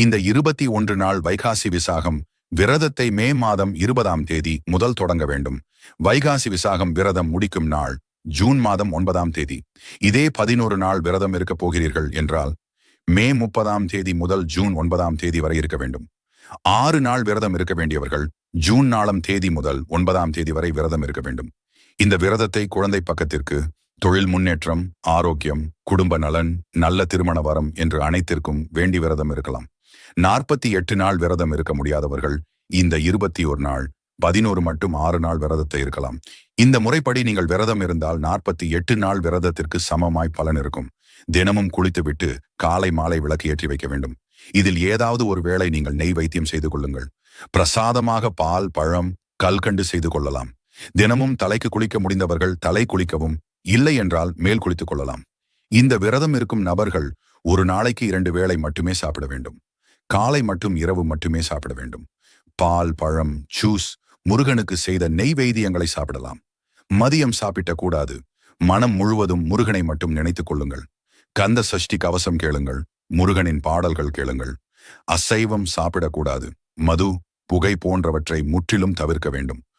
இந்த இருபத்தி ஒன்று நாள் வைகாசி விசாகம் விரதத்தை மே மாதம் இருபதாம் தேதி முதல் தொடங்க வேண்டும். வைகாசி விசாகம் விரதம் முடிக்கும் நாள் ஜூன் மாதம் ஒன்பதாம் தேதி. இதே பதினோரு நாள் விரதம் இருக்கப் போகிறீர்கள் என்றால் மே முப்பதாம் தேதி முதல் ஜூன் ஒன்பதாம் தேதி வரை இருக்க வேண்டும். ஆறு நாள் விரதம் இருக்க வேண்டியவர்கள் ஜூன் நாலாம் தேதி முதல் ஒன்பதாம் தேதி வரை விரதம் இருக்க வேண்டும். இந்த விரதத்தை குழந்தை பக்கத்திற்கு தொழில் முன்னேற்றம் ஆரோக்கியம் குடும்ப நலன் நல்ல திருமண வரம் என்று அனைத்திற்கும் வேண்டி விரதம் இருக்கலாம். நாற்பத்தி எட்டு நாள் விரதம் இருக்க முடியாதவர்கள் இந்த இருபத்தி ஒரு நாள் பதினோரு மட்டும் ஆறு நாள் விரதத்தை இருக்கலாம். இந்த முறைப்படி நீங்கள் விரதம் இருந்தால் நாற்பத்தி எட்டு நாள் விரதத்திற்கு சமமாய் பலன் இருக்கும். தினமும் குளித்துவிட்டு காலை மாலை விளக்கு ஏற்றி வைக்க வேண்டும். இதில் ஏதாவது ஒரு வேளை நீங்கள் நெய் வைத்தியம் செய்து கொள்ளுங்கள். பிரசாதமாக பால் பழம் கல்கண்டு செய்து கொள்ளலாம். தினமும் தலைக்கு குளிக்க முடிந்தவர்கள் தலை குளிக்கவும் இல்லை என்றால் மேல் குளித்துக் கொள்ளலாம். இந்த விரதம் இருக்கும் நபர்கள் ஒரு நாளைக்கு இரண்டு வேளை மட்டுமே சாப்பிட வேண்டும். காலை மட்டும் இரவு மட்டுமே சாப்பிட வேண்டும். பால் பழம் ஜூஸ் முருகனுக்கு செய்த நெய்வேதியங்களை சாப்பிடலாம். மதியம் சாப்பிட்ட கூடாது. மனம் முழுவதும் முருகனை மட்டும் நினைத்துக் கொள்ளுங்கள். கந்த சஷ்டி கவசம் கேளுங்கள். முருகனின் பாடல்கள் கேளுங்கள். அசைவம் சாப்பிடக்கூடாது. மது புகை போன்றவற்றை முற்றிலும் தவிர்க்க வேண்டும்.